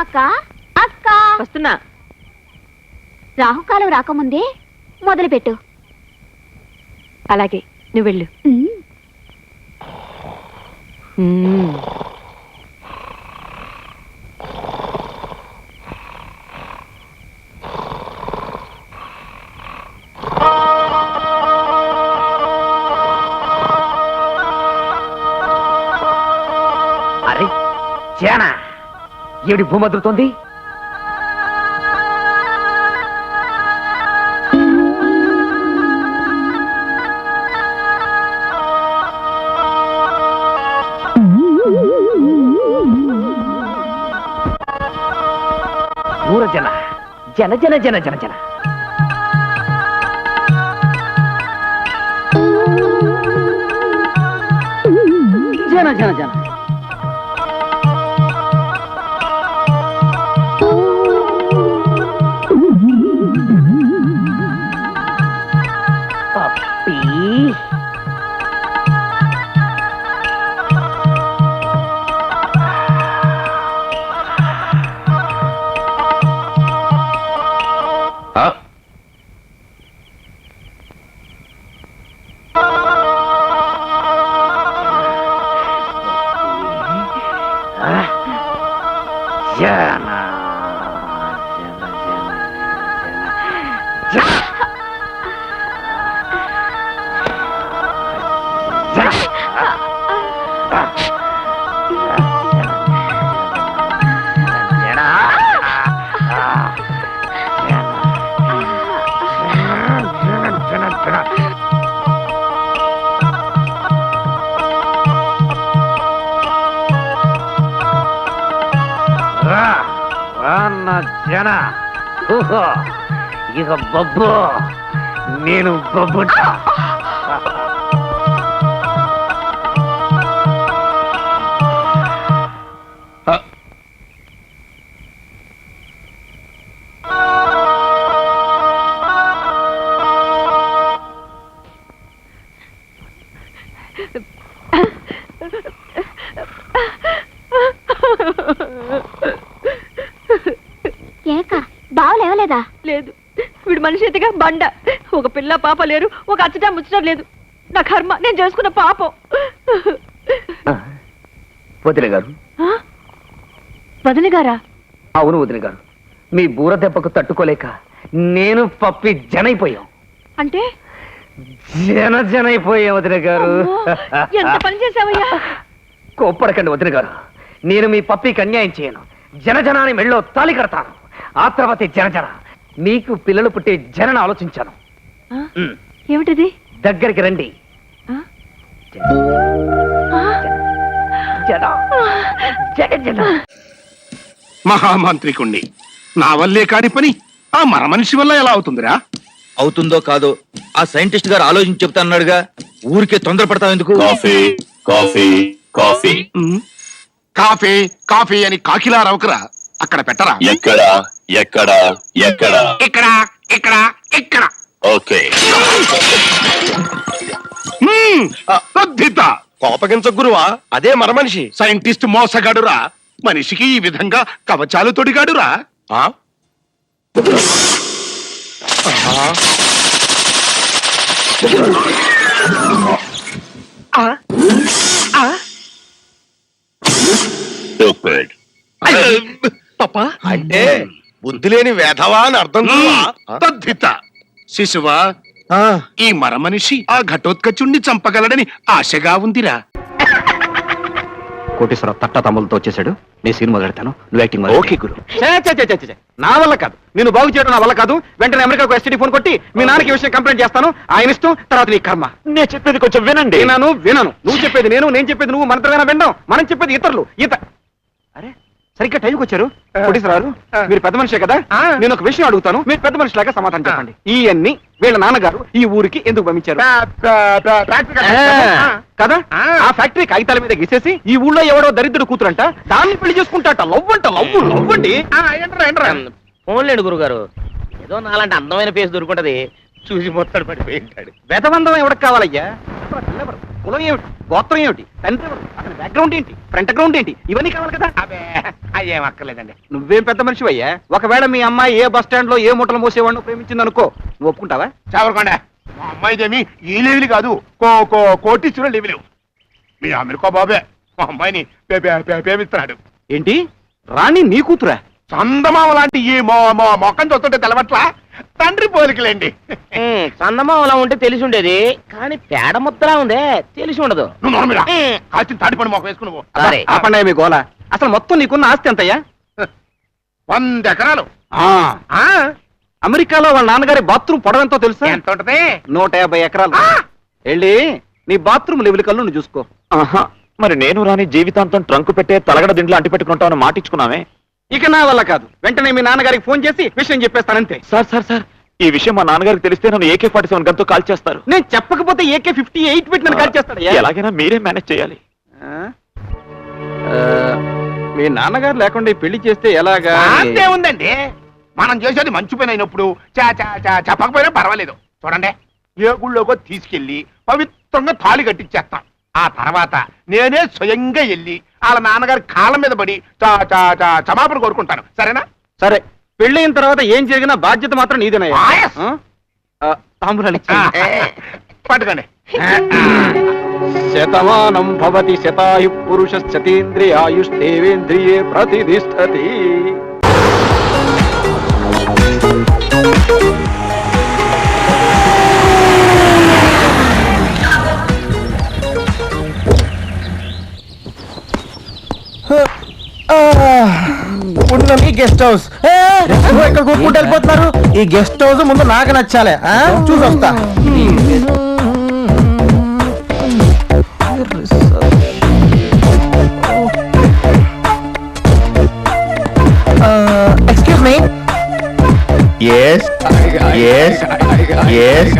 అక్క అక్క. వస్తున్నా. రాహుకాలం రాకముందే మొదలుపెట్టు. అలాగే నువ్వు వెళ్ళు. అరే చేనా? ఏడి భూమద్రుతోంది? ఊర జన జన జన జన జన జన. జన జన జన. జన ఓహో, ఇక బొబ్బు నేను బొబ్బుట. బావలేవలేదా లేదు. వీడు మనిషి ఎత్తుగా బండ. ఒక పిల్ల పాప లేరు ఒక అచ్చటా ముచ్చటం లేదు. నా కర్మ నేను చేసుకున్న పాపం. వదిన గారు. అవును వదిన గారు. మీ బూర దెబ్బకు తట్టుకోలేక నేను పప్పి జనైపోయాం. అంటే? జన జనైపోయాం వదిన గారు. ఎంత పని చేసావయ్యా కోప్పడకండి వదిన గారు. నేను మీ పప్పికి అన్యాయం చేయను. జనజనాన్ని మెళ్ళో తాలి కడతాను. ఆ తర్వాత జనజన మీకు పిల్లలు పుట్టే జనన ఆలోచించాను? ఉమ్, ఏమిటిది? దగ్గరికి రండి. ఆ? ఆ? జన జన జన మహామంత్రికుండి నా వల్లే కాని పని ఆ మన మనిషి వల్ల ఎలా అవుతుందిరా? అవుతుందో కాదో ఆ సైంటిస్ట్ గారు ఆలోచించి చెప్తాన్నాడుగా ఊరికే తొందరపడతావు ఎందుకు? Coffee coffee coffee. ఉమ్. కాఫీ కాఫీ అని కాకిలా రవకరా అక్కడ పెట్టరా? ఎక్కడ? ఎక్కడ? ఎక్కడ? ఇక్కడ ఇక్కడ ఇక్కడ. ఓకే. కోపగించ గురువా అదే మన మనిషి. సైంటిస్ట్ మోసగాడురా. మనిషికి ఈ విధంగా కవచాలు తొడిగాడురా. ఆ? Stupid. పాపా? అంటే బుద్ధి లేని వేధవా అని అర్థం? తద్ధిత. శిశువా ఆ, ఈ మర మనిషి ఆ ఘటోత్కచుణ్ణి చంపగలడని ఆశగా ఉందిరా. కోటేశ్వర తట్ట తమ్ములతో వచ్చేసాడు నేను సీన్ మొదలెడతాను. నువ్వు యాక్టింగ్ ఓకే గురు. నా వల్ల కాదు. నేను బాగు చేయడం నా వల్ల కాదు. వెంటనే అమెరికాకు ఎస్టీడీ ఫోన్ కొట్టి మీ నాన్నకి ఈ విషయం కంప్లైంట్ చేస్తాను. ఆయన ఇష్టం తర్వాత నీ కర్మ. నేను చెప్పేది కొంచెం వినండి. వినాను వినను. నువ్వు చెప్పేది నేను నేను చెప్పేది నువ్వు మనతో వినడం. మనం చెప్పేది ఇతరులు. ఈత అరే సరిగ్గా టైంకి వచ్చారు. కోటేశ్వరారు మీరు పెద్ద మనిషే కదా? నేను ఒక విషయం అడుగుతాను. మీరు పెద్ద మనిషిలాగా సమాధానం చెప్పండి. ఇవన్నీ వీళ్ళ నాన్నగారు ఈ ఊరికి ఎందుకు పంపించారు? కదా. ఆ. ఫ్యాక్టరీ కాగితాల మీద గీసేసి ఈ ఊళ్ళో ఎవడో దరిద్రుడు కూతురంట. దాన్ని పెళ్ళి చేసుకుంటాట. లవ్ అంట లవ్ లవ్ అండి ఫోన్లేండి గురుగారు. ఏదో నాలాంటి అందమైన ఫేస్ దొరుకుంటది. చూసి మొత్తం పడిపోయి ఉంటాడు. వేదబంధం ఎవరికి కావాలయ్యా? కులం ఏమిటి? గోత్రం ఏమిటి? తండ్రి అతని బ్యాక్గ్రౌండ్ ఏంటి? ఫ్రంట్ గ్రౌండ్ ఏంటి? ఇవన్నీ కావాలి కదా? అబే అయ్యేం అక్కర్లేదండి. నువ్వేం పెద్ద మనిషి అయ్యా ఒకవేళ మీ అమ్మాయి ఏ బస్ స్టాండ్లో ఏ మూటలు మోసేవాడిని ప్రేమించింది అనుకో నువ్వు ఒప్పుకుంటావా? చదవకుండా మా అమ్మాయిదేమి ఈ లెవెల్ కాదు. కో కో కోటీశ్వర లెవెల్ మీ అమెరికా బాబే మా అమ్మాయిని ప్రేమిస్తున్నాడు. ఏంటి? రాణి నీ కూతురా? చందమామ లాంటి ఈ మో మో మొక్కం చూస్తుంటే తెలవట్ల? తండ్రి పోలికలేండి. చందమామలా ఉంటే తెలిసి ఉండేది కానీ పేడ ముద్దలా ఉందే తెలిసి ఉండదు తాడిపడి మొక్క వేసుకుని పో. సరే ఆపండి మీ గోల. అసలు మొత్తం నీకున్న ఆస్తి ఎంతయ్యా? వంద ఎకరాలు. ఆ, ఆ. అమెరికాలో వాళ్ళ నాన్నగారి బాత్రూమ్ పొడవెంతో తెలుసా? ఎంత ఉంటది? నూట యాభై ఎకరాలు! వెళ్ళి నీ బాత్రూమ్ లెవెల్ కల్లు నువ్వు చూసుకో. ఆహా, మరి నేను రాని జీవితాంతం ట్రంకు పెట్టే తలగడ దిండ్లు అంటి పెట్టుకుంటామని మాటించుకున్నామే ఇక నా వల్ల కాదు. వెంటనే మీ నాన్నగారికి ఫోన్ చేసి విషయం చెప్పేస్తానంతే. Sir sir sir. ఈ విషయం మా నాన్నగారికి తెలిస్తే నన్ను ఏకే ఫార్టీ సెవెన్ గంతో కాల్ చేస్తారు. నేను చెప్పకపోతే ఏకే ఫిఫ్టీ ఎయిట్ పెట్టి నన్ను కాల్ చేస్తాడయ్యా ఎలాగైనా మీరే మేనేజ్ చేయాలి. మీ నాన్నగారు లేకుండా ఈ పెళ్ళి చేస్తే ఎలాగా? అంతే ఉందండి. మనం చేసేది మంచి పని అయినప్పుడు చా చా చా చెప్పకపోయినా పర్వాలేదు. చూడండి. ఏ గుళ్ళోకో తీసుకెళ్ళి పవిత్రంగా తాళి కట్టించేస్తాం. ఆ తర్వాత నేనే స్వయంగా వెళ్ళి వాళ్ళ నాన్నగారి కాళ్ళ మీద పడి చా చా చా క్షమాపణ కోరుకుంటాను. సరేనా? సరే. పెళ్ళి అయిన తర్వాత ఏం జరిగినా బాధ్యత మాత్రం నీదేనయ్యా. తాంబూలాలు. పట్టుకోండి. శతమానం భవతి శతాయు పురుష శతేంద్రియాయుష్ేవేంద్రియే ప్రతిష్టతి. ఉన్నది గెస్ట్ హౌస్ ఏ, ఎక్కడ కూర్చుంటూ వెళ్ళిపోతున్నారు. ఈ గెస్ట్ హౌస్ ముందు నాకు నచ్చాలి? చూసి వస్తా. Excuse me S S S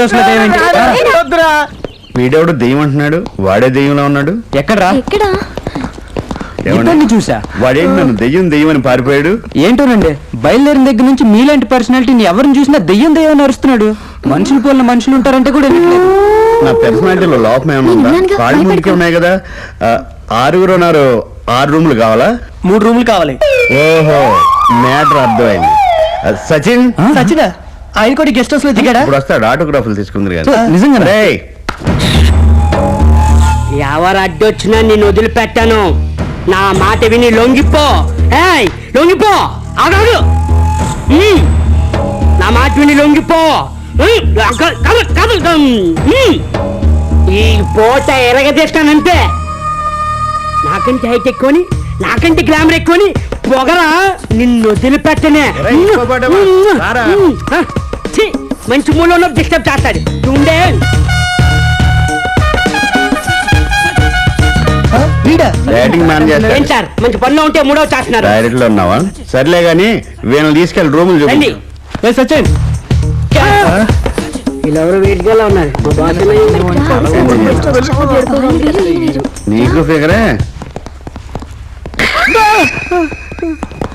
guest హౌస్లో దయ్యం ఏంటి? రాను. వద్దురా. వీడెవడు దెయ్యం అంటున్నాడు? వాడే దెయ్యంలో ఉన్నాడు? ఎక్కడ్రా? ఎక్కడా? ఇద్దరిని చూసా. వాడేంటి నన్ను దెయ్యం దెయ్యం అని పారిపోయాడు? ఏంటోనండి? బయలుదేరిన దగ్గర నుంచి మీలాంటి పర్సనాలిటీని ఎవరిని చూసినా దెయ్యం దెయ్యం అని అరుస్తున్నాడు. మనుషులు పోలిన మనుషులు ఉంటారంటే కూడా వినట్లేదు. నా పర్సనాలిటీలో లోపం ఏమైనా ఉందా? విన్నానుగా, కాళ్ళు ముందుకే ఉన్నాయి కదా. ఆ, ఆరుగురు ఉన్నారు ఆరు రూములు కావాలా? మూడు రూములు కావాలి. ఓహో మ్యాటర్ అర్థమైంది. ఆ, సచిన్? సచిన? ఆయన కూడా గెస్ట్ హౌస్లో దిగాడా? ఇప్పుడు వస్తాడు ఆటోగ్రాఫ్లు తీసుకుందరు కదా నిజంగానా? రేయ్, ఎవరు అడ్డొచ్చినా నేను వదిలిపెట్టాను. నా మాట విని లొంగిపో. ఏయ్ లొంగిపో. ఆగాడు. నా మాట విని లొంగిపో. ఈ పూట ఎరగదీస్తానంతే. నాకంటే హైట్ ఎక్కువని నాకంటే గ్లామర్ ఎక్కువని పొగరా నిన్ను వదిలిపెట్టనే మంచి మూలలో డిస్టర్బ్ చేస్తాడు ఉండే వీడా రైటింగ్ మ్యాన్ ఏం చేస్తాడు సార్ మంచి పనిలో ఉంటే మూడవ చేస్తున్నారు డైరెక్ట్లో ఉన్నావా సర్లే గాని వీళ్ళని తీసుకెళ్ళి రూములు ఏ సచిన్ వీళ్ళెవరు ఉన్నారు మా బాస్ నీకు ఫిగరే